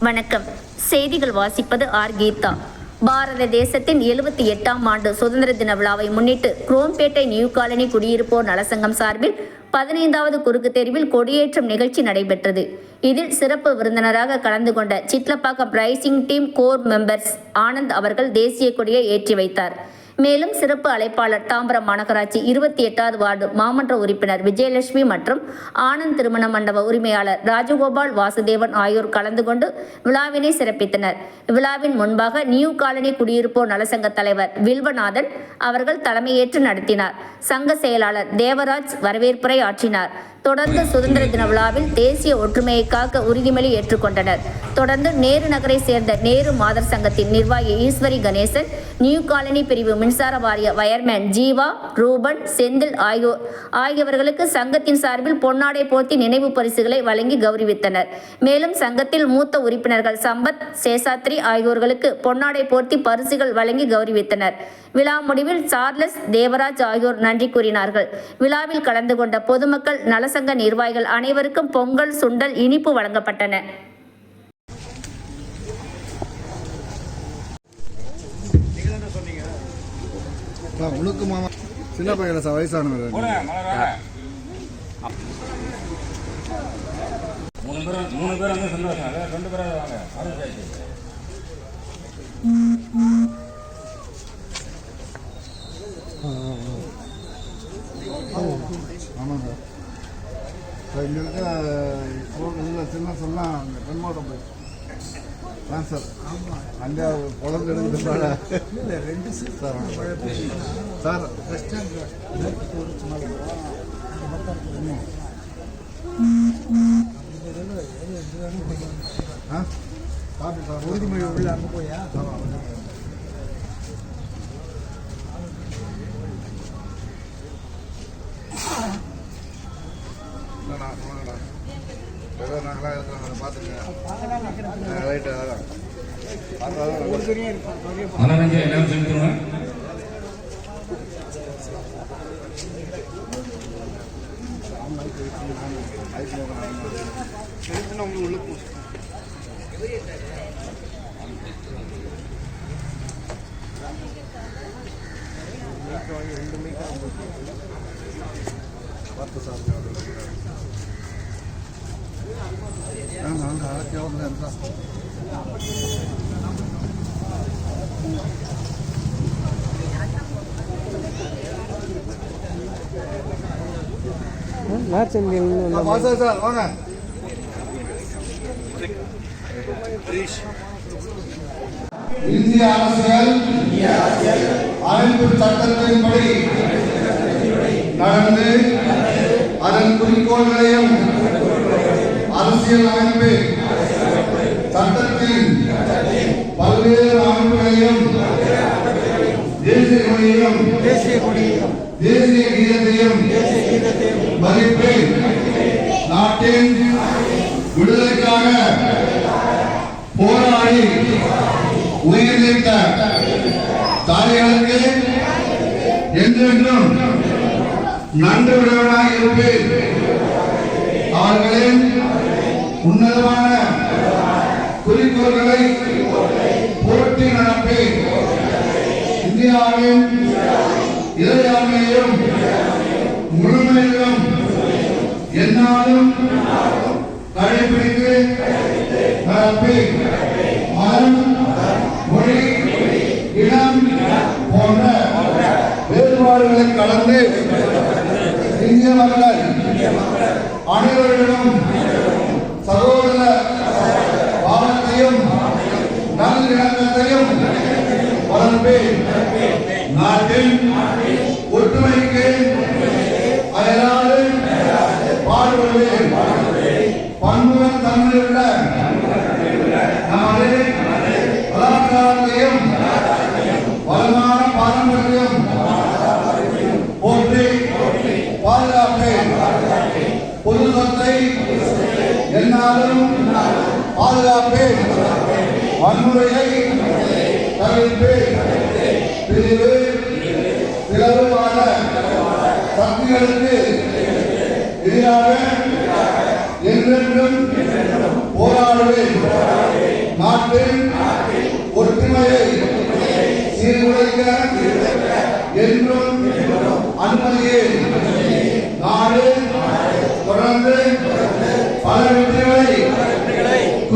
வணக்கம். செய்திகள் வாசிப்பது ஆர். கீதா. பாரத தேசத்தின் எழுபத்தி எட்டாம் ஆண்டு சுதந்திர தின விழாவை முன்னிட்டு குரோம்பேட்டை நியூ காலனி குடியிருப்போர் நலசங்கம் சார்பில் பதினைந்தாவது குறுக்கு தேர்வில் கொடியேற்றம் நிகழ்ச்சி நடைபெற்றது. இதில் சிறப்பு விருந்தினராக கலந்து கொண்ட Chitlapakkam rising team core members Anand அவர்கள் தேசிய கொடியை ஏற்றி வைத்தார். மேலும் சிறப்பு அழைப்பாளர் தாம்பரம் மாநகராட்சி இருபத்தி எட்டாவது வார்டு மாமன்ற உறுப்பினர் விஜயலட்சுமி மற்றும் ஆனந்த் திருமண மண்டப உரிமையாளர் ராஜகோபால் வாசுதேவன் ஆகியோர் கலந்து கொண்டு விழாவினை சிறப்பித்தனர். விழாவின் முன்பாக நியூ காலனி குடியிருப்போர் நலசங்க தலைவர் வில்வநாதன் அவர்கள் தலைமையேற்று நடத்தினார். சங்க செயலாளர் தேவராஜ் வரவேற்புரை ஆற்றினார். தொடர்ந்து சுதந்திர தின விழாவில் தேசிய ஒற்றுமையை காக்க உறுதிமொழி ஏற்றுக்கொண்டனர். தொடர்ந்து நேரு நகரை சேர்ந்த நேரு மாதர் சங்கத்தின் நிர்வாகி ஈஸ்வரி கணேசன் நியூ காலனி பிரிவு மின்சார வாரிய வயர்மேன் ஜீவா ரூபன் செந்தில் ஆகியோர் ஆகியவர்களுக்கு சங்கத்தின் சார்பில் பொன்னாடை போர்த்தி நினைவு பரிசுகளை வழங்கி கௌரவித்தனர். மேலும் சங்கத்தில் மூத்த உறுப்பினர்கள் சம்பத் சேசாத்ரி ஆகியோர்களுக்கு பொன்னாடை போர்த்தி பரிசுகள் வழங்கி கௌரவித்தனர். விழா முடிவில் சார்லஸ் தேவராஜ் ஆகியோர் நன்றி கூறினார்கள். விழாவில் கலந்து கொண்ட பொதுமக்கள் நலச நலசங்க நிர்வாகிகள் அனைவருக்கும் பொங்கல் சுண்டல் இனிப்பு வழங்கப்பட்டன. அண்ணா, உனக்கு மாமா. சின்ன பையன் சார் வயசானவர். மூணு பேரும் மூணு பேர் வந்து சந்தோஷம். ரெண்டு பேரும் வாங்க அது பேசி ஆமாம் சார் சார் இங்கே இருக்க இதில் சின்ன சொன்னால் அங்கே பெண்மோட்டம் போய் சார். அங்கே குழந்தை எடுக்கிறதுனால ரெண்டு சார் சார் ஆ? பார்த்து சார் உறுதிமொழி உள்ள அங்கே போயா? சார் ஏதோ நாங்களாம் இருக்கிறோம் அதை பார்த்துங்க ரைட்டு அதான் மனரஞ்சு எல்லாரும் செஞ்சுருங்க நாங்கள் அழைச்சி வந்து இருந்தால் வாசா சார் வாங்க இந்திய அரசியல் அமைப்பு சட்டத்தின்படி நடந்து அதன் குறிக்கோள்களையும் அரசியல் அமைப்பு. சட்டத்தின் பல்வேறு அமைப்புகளையும் தேசிய கொடியையும் தேசிய கொடியையும் தேசிய கீதத்தையும் மதிப்பு நாட்டின் விடுதலைக்காக போராடி உயிர் நீத்த தாய்களுக்கு என்றென்றும் நன்றி விடவனாக இருப்பேன். அவர்களின் உன்னதமான குறிக்கோள்களை போட்டி நடப்பேன். இந்தியாவின் இறையாண்மையும் முழுமையிலும் என்னாலும் கடைபிடித்து நடப்பேன். மதம் மொழி இடம் போன்ற வேறுபாடுகளை கலந்து இந்திய மக்கள் அனைவரிடம் சகோதர பாவத்தையும் நல்லிணக்கத்தையும் வளர்ப்பேன் நாட்டின் ஒற்றுமைக்கு அயலான பாதுகாப்பேன் வன்முறையை தவிர்ப்பேன் பிரிவு பிளவுவாத சக்திகளுக்கு எதிராக என்றென்றும் போராடுவேன். நாட்டின் ஒற்றுமையை சீர்குலைக்க என்றும்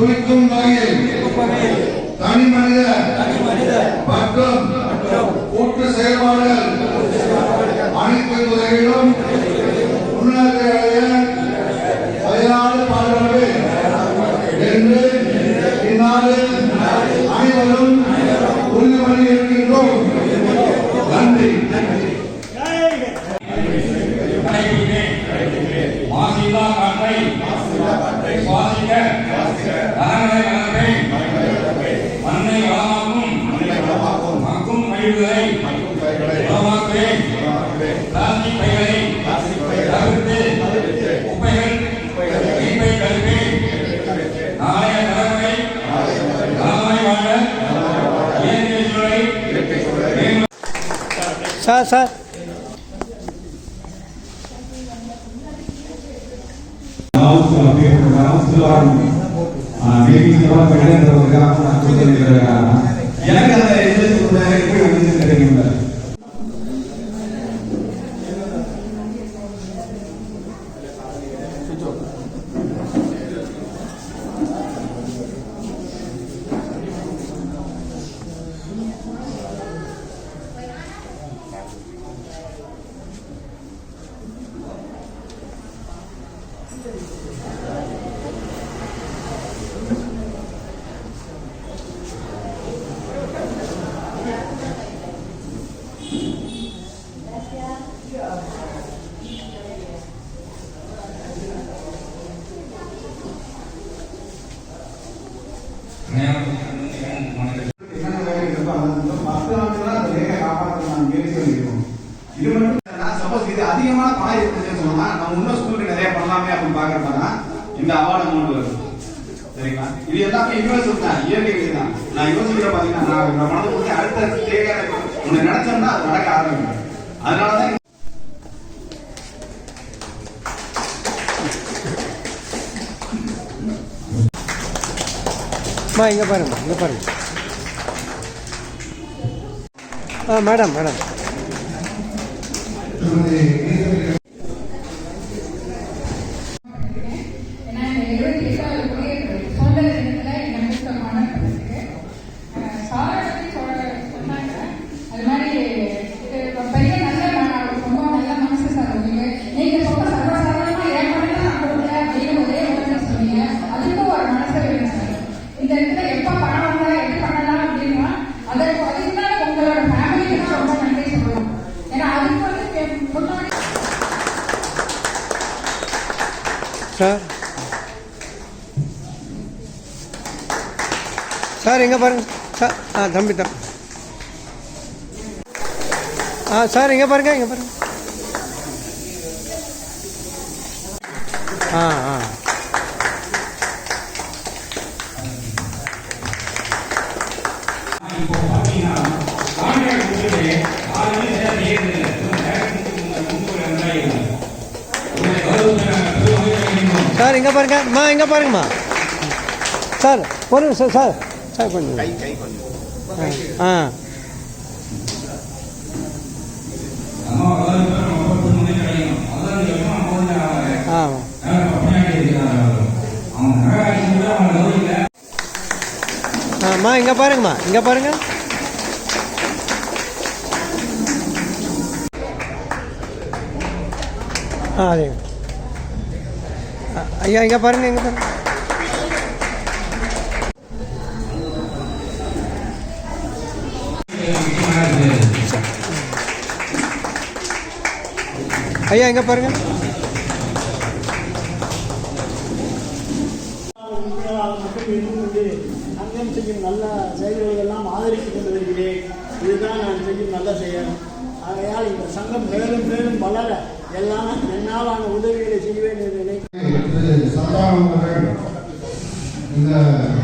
குறிக்கும் வகையில் தனி மனித மற்றும் கூட்டு செயல்பாடுகள் அனைத்து துறைகளிலும் முன்னேற்ற அடையாள என்று இந்நாளில் அனைவரும் சார் சார் ஹவுஸ் அப்படின்ற ஹவுஸ் திருவாரூர் மீட்டிங் எனக்கு அந்த സ്നേഹം அம்மா இங்கே பாருங்க இங்கே பாருங்க. ஆ மேடம் மேடம். சார். சார் எங்கே பாருங்க. சார் ஆ தம்பி தான் ஆ சார் எங்கே பாருங்க இங்கே பாருங்க. ஆ ஆ. சார் இங்கே பாருங்க. அம்மா இங்கே பாருங்கம்மா. சார் ஒரு நிமிஷம் சார். சார் கொஞ்சம். ஆ. ஆ. அம்மா இங்கே பாருங்கம்மா. இங்கே பாருங்க. ஆ அதே ஐயா இங்கே பாருங்க இங்கே பாருங்க ஐயா இங்கே பாருங்க இருந்து கொண்டு சங்கம் செய்யும் நல்ல செயல்களெல்லாம் ஆதரித்து ஆதரித்துக் கொண்டு வருகிறேன் இதுதான் நான் செய்யும் நல்ல செயல் ஆகையால் இந்த சங்கம் மேலும் மேலும் வளர எல்லாம் என்னாலான உதவிகளை செய்வேன் என்று நினைக்கிறேன். திரு இந்த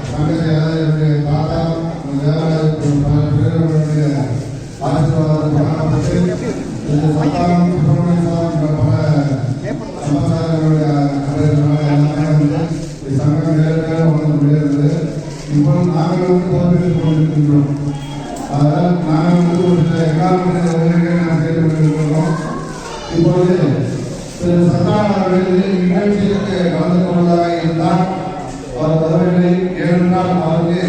சங்கத்தை அதாவது என்னுடைய தாத்தா தேவாலயத்தின் ஆசீர்வாதம் வழங்கப்பட்டு இந்த சந்தானம் சுப்பிரமணிய சாமி பல சமாச்சாரங்களுடைய இந்த சங்கம் நேரடியாக வளர்ந்து முடியாது இப்போ நாங்கள் வந்து கொண்டிருக்கின்றோம் அதனால் நாங்கள் வந்து ஒரு சில எக்காரணத்தை உதவிகளை செய்து இப்பொழுது திரு சந்தான அவர்கள் கலந்து கொண்டதாக இருந்தால் அவர் வரவில்லை ஏனென்றால் அவருக்கு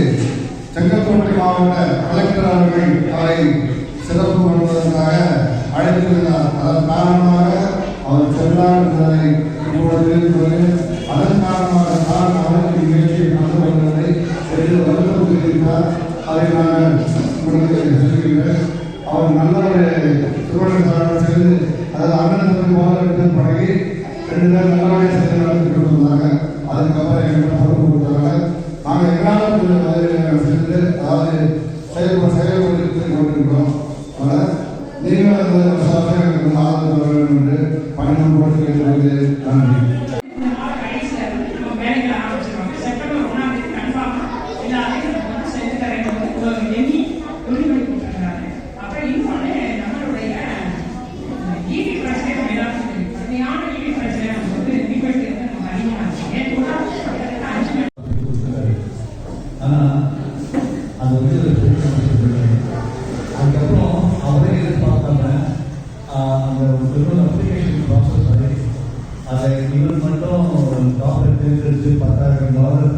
செங்கல்பட்டு மாவட்ட கலெக்டர் அவர்கள் அவரை சிறப்பு பண்ணுவதற்காக அழைத்திருந்தார் அதன் காரணமாக அவர் செல்லார் என்பதை இப்பொழுது அதன் காரணமாக தான் அவருக்கு நிகழ்ச்சியை நடந்து கொள்வதை என்று வருத்தம் தெரிவித்தார் அதை நான் உங்களுக்கு சொல்கிறேன் அவர் நல்ல ஒரு திருவள்ளுவர் சேர்ந்து அதாவது அண்ணன் தம்பி போராட்டத்தில் பழகி ரெண்டு பேரும் நல்லபடியாக சேர்ந்து நடத்தி கொண்டிருந்தாங்க மட்டும் டாக்டர் தேர்ந்தெடுத்து பத்தாயிரம் டாலர்